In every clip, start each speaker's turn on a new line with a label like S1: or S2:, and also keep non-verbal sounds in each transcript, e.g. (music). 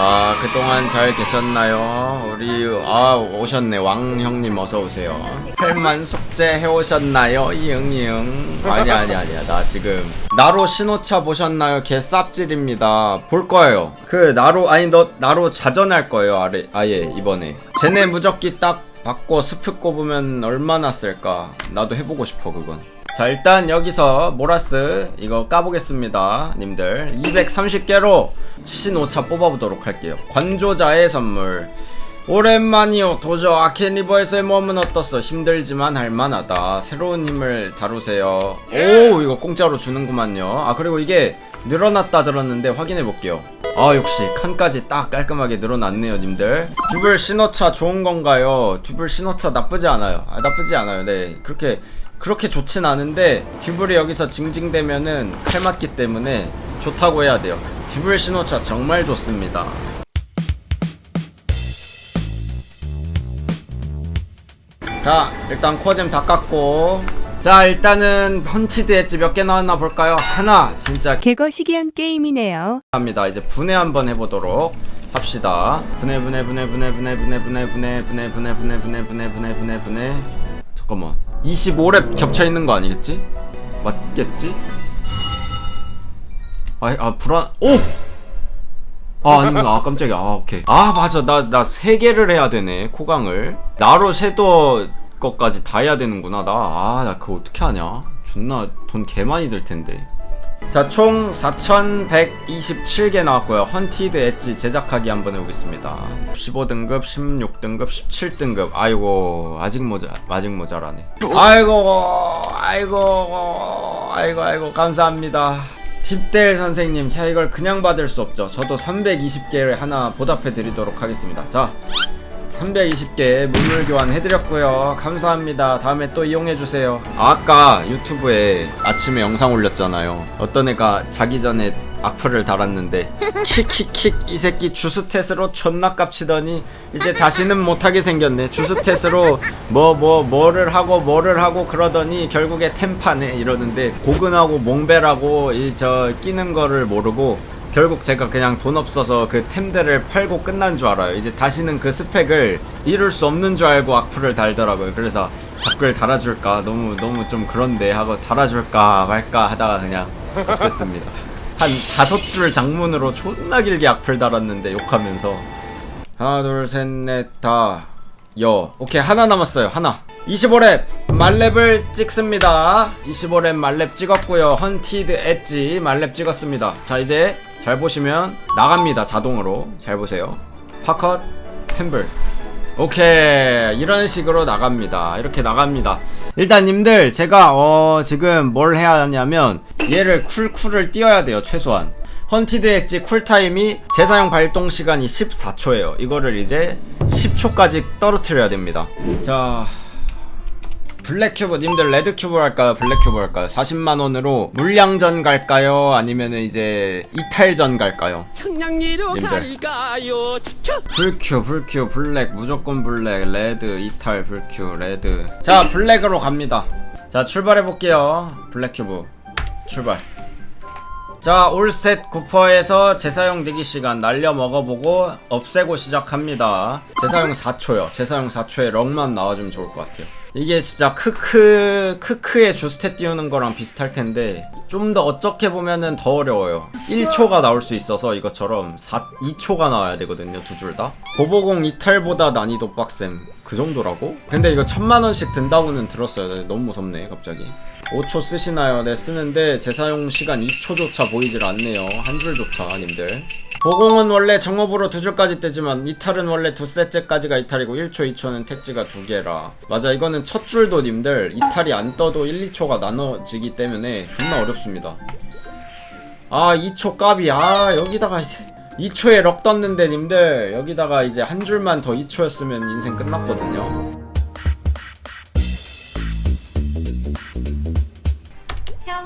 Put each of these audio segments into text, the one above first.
S1: 자, 그동안 잘 계셨나요? 우리, 아, 오셨네. 왕 형님 어서 오세요. 할만 숙제 해오셨나요? 이응 이응. 아니, 아니, 아니야. 나 지금. 나로 신호차 보셨나요? 개 쌉질입니다. 볼 거예요. 그, 나로, 아니, 너, 나로 자전할 거예요. 아래, 아예, 이번에. 쟤네 무적기 딱 받고 스프 꼽으면 얼마나 쓸까? 나도 해보고 싶어, 그건. 자 일단 여기서 모라스 이거 까보겠습니다 님들. 230개로 신호차 뽑아보도록 할게요. 관조자의 선물. 오랜만이요. 도저 아켄 리버에서의 몸은 어떻소? 힘들지만 할만하다. 새로운 힘을 다루세요. 오 이거 공짜로 주는구만요. 아 그리고 이게 늘어났다 들었는데 확인해볼게요. 아 역시 칸까지 딱 깔끔하게 늘어났네요 님들. 듀블 신호차 좋은 건가요? 듀블 신호차 나쁘지 않아요. 아 나쁘지 않아요. 네 그렇게 그렇게 좋진 않은데 듀블이 여기서 징징대면은 칼 맞기 때문에 좋다고 해야 돼요 듀블 신호차 정말 좋습니다 자 일단 코어잼 다 깎고 자 일단은 헌치드 엣지 몇 개 나왔나 볼까요 하나 진짜
S2: 개거 시기한 게임이네요.
S1: 합니다. 이제 분해 한번 해보도록 합시다. 분해 분해 분해 분해 분해 분해 분해 분해 분해 분해 분해 분해 분해 분해 분해 분해 잠깐만 25랩 겹쳐 있는 거 아니겠지? 맞겠지? 아, 아 불안 오! 아 아니구나 아 깜짝이야. 아 오케이. 아 맞아. 나 나 세 개를 해야 되네 코강을. 나로 섀도우 것까지 다 해야 되는구나 나. 아 나 그거 어떻게 하냐? 존나 돈 개 많이 들 텐데 자, 총 4,127개 나왔고요. 헌티드 엣지 제작하기 한번 해보겠습니다. 15등급, 16등급, 17등급. 아이고, 아직 모자, 아직 모자라네. 아이고, 아이고, 아이고, 아이고, 감사합니다. 딥델 선생님, 제가 이걸 그냥 받을 수 없죠. 저도 320개를 하나 보답해 드리도록 하겠습니다. 자, 320개 물물 교환 해드렸고요. 감사합니다. 다음에 또 이용해주세요. 아까 유튜브에 아침에 영상 올렸잖아요. 어떤 애가 자기 전에 악플을 달았는데 (laughs) 킥킥킥 이 새끼 주스탯으로 존나 깝치더니 이제 다시는 못하게 생겼네 주스탯으로 뭐 뭐 뭐 를 하고 뭐를 하고 그러더니 결국에 템파네 이러는데 고근하고 몽벨하고 이 저 끼는 거를 모르고 결국 제가 그냥 돈 없어서 그 템들을 팔고 끝난 줄 알아요. 이제 다시는 그 스펙을 이룰 수 없는 줄 알고 악플을 달더라고요. 그래서 댓글 달아줄까? 너무 너무 좀 그런데 하고 달아줄까 말까 하다가 그냥 없앴습니다. (laughs) 한 다섯 줄 장문으로 존나 길게 악플 달았는데 욕하면서. 하나 둘 셋 넷 다 여. 오케이 하나 남았어요. 하나. 25랩 말랩을 찍습니다. 25랩 말랩 찍었고요. 헌티드 엣지 말랩 찍었습니다. 자 이제 잘 보시면 나갑니다 자동으로. 잘 보세요. 파컷 템블. 오케이. 이런 식으로 나갑니다. 이렇게 나갑니다. 일단 님들 제가 어 지금 뭘 해야 하냐면 얘를 쿨쿨을 띄워야 돼요 최소한. 헌티드 엣지 쿨타임이 재사용 발동 시간이 14초예요. 이거를 이제 10초까지 떨어뜨려야 됩니다. 자 블랙 큐브 님들 레드 큐브 할까요? 블랙 큐브 할까요? 40만 원으로 물량전 갈까요? 아니면은 이제 이탈전 갈까요?
S3: 청량리로
S1: 님들.
S3: 갈까요? 추추.
S1: 불큐 불큐 블랙 무조건 블랙 레드 이탈 불큐 레드 자 블랙으로 갑니다 자 출발해 볼게요 블랙 큐브 출발 자 올스탯 9%에서 재사용 대기 시간 날려 먹어보고 없애고 시작합니다. 재사용 4초요. 재사용 4초에 럭만 나와주면 좋을 것 같아요. 이게 진짜 크크 크크의 주스탯 띄우는 거랑 비슷할 텐데 좀 더 어떻게 보면은 더 어려워요. 1초가 나올 수 있어서 이것처럼 4, 2초가 나와야 되거든요 두 줄 다. 보보공 이탈보다 난이도 빡셈 그 정도라고? 근데 이거 천만원씩 든다고는 들었어요. 너무 무섭네 갑자기 5초 쓰시나요? 네 쓰는데 재사용 시간 2초조차 보이질 않네요. 한 줄조차 님들. 보공은 원래 정업으로 두 줄까지 떼지만 이탈은 원래 두 셋째까지가 이탈이고 1초 2초는 택지가 두 개라. 맞아 이거는 첫 줄도 님들. 이탈이 안 떠도 1, 2초가 나눠지기 때문에 존나 어렵습니다. 아 2초 값이. 아 여기다가 이제 2초에 럭 떴는데 님들. 여기다가 이제 한 줄만 더 2초였으면 인생 끝났거든요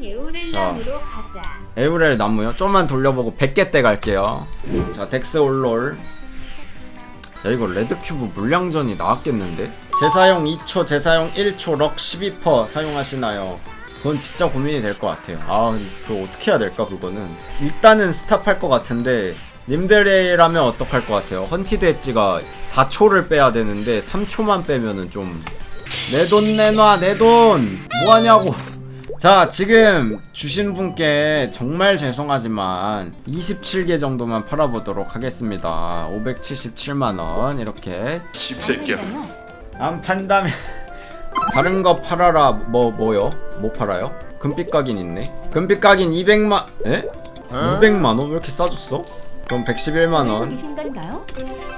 S4: 형 예우를
S1: 자.
S4: 남으로 가자.
S1: 에우렐 나무요? 좀만 돌려보고 100개 때 갈게요 자 덱스 올롤 야 이거 레드큐브 물량전이 나왔겠는데? 재사용 2초 재사용 1초 럭 12% 사용하시나요? 그건 진짜 고민이 될 것 같아요 아 그거 어떻게 해야 될까 그거는 일단은 스탑할 것 같은데 님들이라면 어떡할 것 같아요? 헌티드 엣지가 4초를 빼야 되는데 3초만 빼면은 좀 내 돈 내놔 내 돈 뭐하냐고 자 지금 주신 분께 정말 죄송하지만 27개 정도만 팔아보도록 하겠습니다 577만원 이렇게
S5: 씹새끼야
S1: 안 판다면 (laughs) 다른 거 팔아라 뭐 뭐요? 뭐 팔아요? 금빛 각인 있네 금빛 각인 200만 에? 200만원? 왜 이렇게 싸졌어? 그럼 111만원
S4: 이신 건가요?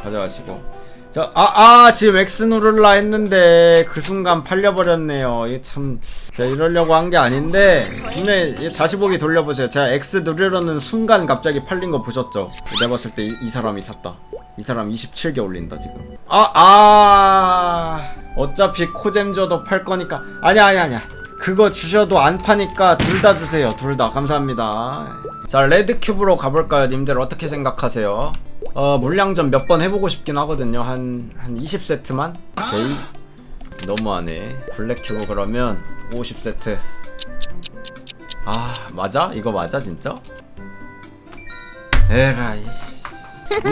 S1: 가져가시고 자, 아, 아, 지금 X 누를라 했는데 그 순간 팔려버렸네요. 이게 참 제가 이러려고 한 게 아닌데 분명히 이 다시 보기 돌려보세요. 제가 X 누르려는 순간 갑자기 팔린 거 보셨죠? 내가 봤을 때이 사람이 샀다. 이 사람 27개 올린다 지금. 아, 아, 어차피 코잼 줘도 팔 거니까 아니야, 아니야, 아니야. 그거 주셔도 안 파니까 둘 다 주세요. 둘 다 감사합니다. 자, 레드 큐브로 가볼까요, 님들 어떻게 생각하세요? 어 물량전 몇 번 해보고 싶긴 하거든요. 한 한 20세트만? 제이 너무하네. 블랙 큐브 그러면 50세트. 아 맞아? 이거 맞아 진짜? 에라이.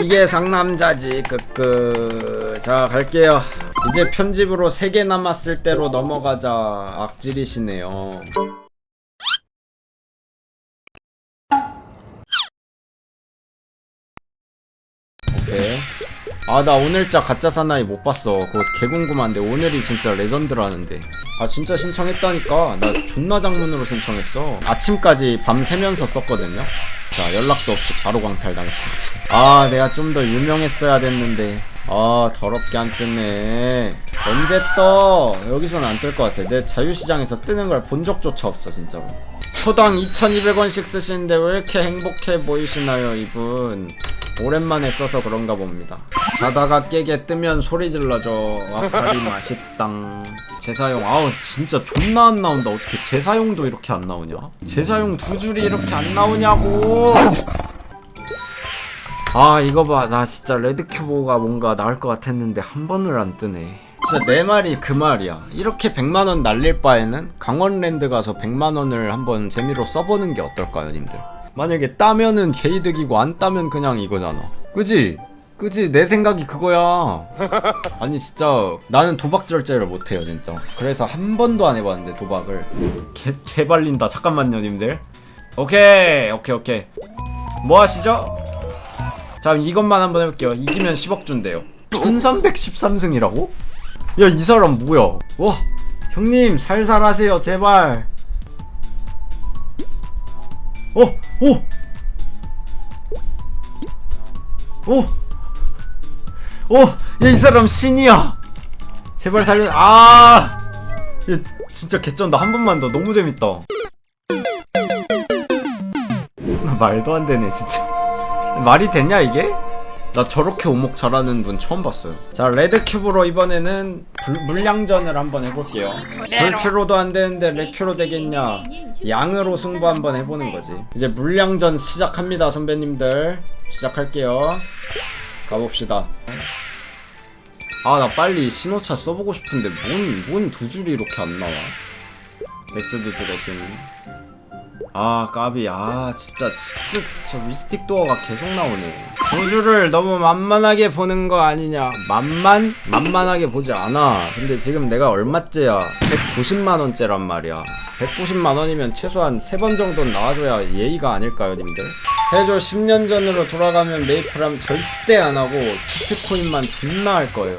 S1: 이게 (laughs) 상남자지 끄끄. 자 갈게요. 이제 편집으로 3개 남았을 때로 넘어가자. 악질이시네요 오케이. 아, 나 오늘자 가짜 사나이 못 봤어. 그거 개 궁금한데 오늘이 진짜 레전드라는데. 아, 진짜 신청했다니까. 나 존나 장문으로 신청했어. 아침까지 밤 새면서 썼거든요. 자, 연락도 없이 바로 광탈당했어. (laughs) 아, 내가 좀 더 유명했어야 됐는데. 아, 더럽게 안 뜨네. 언제 떠? 여기서는 안뜰 것 같아. 내 자유시장에서 뜨는 걸 본 적조차 없어, 진짜로. 초당 2,200원씩 쓰시는데 왜 이렇게 행복해 보이시나요, 이분? 오랜만에 써서 그런가 봅니다. 자다가 깨게 뜨면 소리 질러줘. 와파리 맛있당. 재사용. 아우, 진짜 존나 안 나온다. 어떻게 재사용도 이렇게 안 나오냐? 재사용 두 줄이 이렇게 안 나오냐고! 아, 이거 봐. 나 진짜 레드큐브가 뭔가 나을 것 같았는데 한 번을 안 뜨네. 진짜 내 말이 그 말이야. 이렇게 100만원 날릴 바에는 강원랜드 가서 100만원을 한번 재미로 써보는 게 어떨까요, 님들? 만약에 따면은 개이득이고 안 따면 그냥 이거잖아. 그지? 그지? 내 생각이 그거야. (laughs) 아니 진짜 나는 도박 절제를 못해요 진짜. 그래서 한 번도 안 해봤는데 도박을 개 개발린다. 잠깐만요, 님들. 오케이, 오케이, 오케이. 뭐 하시죠? 자, 이것만 한번 해볼게요. 이기면 10억 준대요. 1313승이라고? 야, 이 사람 뭐야? 와, 형님 살살 하세요, 제발. 어, 오! 오! 오! 야, 이 사람 신이야! 제발 살려, 아! 야, 진짜 개쩐다. 한 번만 더. 너무 재밌다. 말도 안 되네, 진짜. 말이 됐냐, 이게? 나 저렇게 오목 잘하는 분 처음 봤어요. 자, 레드큐브로 이번에는 불- 물량전을 한번 해볼게요. 불큐로도 안 되는데 레큐로 되겠냐? 양으로 승부 한번 해보는 거지. 이제 물량전 시작합니다, 선배님들. 시작할게요. 가봅시다. 아, 나 빨리 신호차 써보고 싶은데 뭔, 뭔 두 줄이 이렇게 안 나와? 줄의 신. 아, 까비. 아, 진짜, 진짜, 저 미스틱 도어가 계속 나오네. 두 줄을 너무 만만하게 보는 거 아니냐. 만만? 만만하게 보지 않아. 근데 지금 내가 얼마째야? 190만원째란 말이야. 190만원이면 최소한 3번 정도는 나와줘야 예의가 아닐까요, 님들? 해줘 10년 전으로 돌아가면 메이플함 절대 안 하고 비트코인만 존나 할 거예요.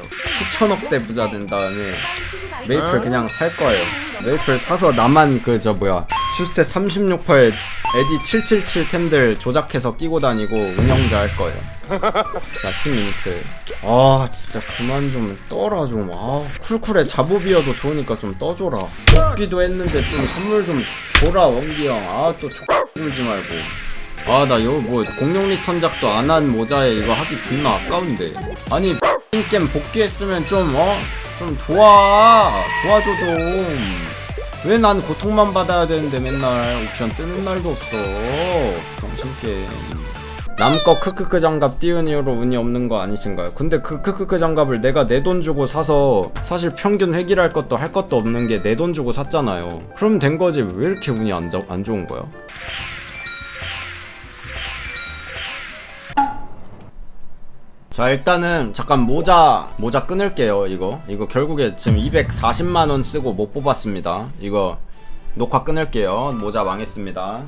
S1: 수천억대 부자 된 다음에 메이플 그냥 살 거예요. 메이플 사서 나만 그 저 뭐야 슈스테 36%에 에디 777 템들 조작해서 끼고 다니고 운영자 할 거예요. 자 10미니트. 아 진짜 그만 좀 떠라 좀. 아 쿨쿨에 잡오비어도 좋으니까 좀 떠줘라. 뽑기도 했는데 좀 선물 좀 줘라 원기 형. 아또 울지 말고. 아 나 이거 뭐 공룡 리턴 작도 안 한 모자에 이거 하기 존나 아까운데 아니 (laughs) 게임 복귀했으면 좀 어? 좀 도와 도와줘 좀 왜 난 고통만 받아야 되는데 맨날 옵션 뜨는 날도 없어 정신게임 남거 크크크 장갑 띄운 이후로 운이 없는 거 아니신가요? 근데 그 크크크 장갑을 내가 내 돈 주고 사서 사실 평균 획일할 것도 할 것도 없는 게 내 돈 주고 샀잖아요 그럼 된 거지 왜 이렇게 운이 안, 자- 안 좋은 거야? 자 일단은 잠깐 모자 모자 끊을게요 이거. 이거 결국에 지금 240만원 쓰고 못 뽑았습니다. 이거 녹화 끊을게요. 모자 망했습니다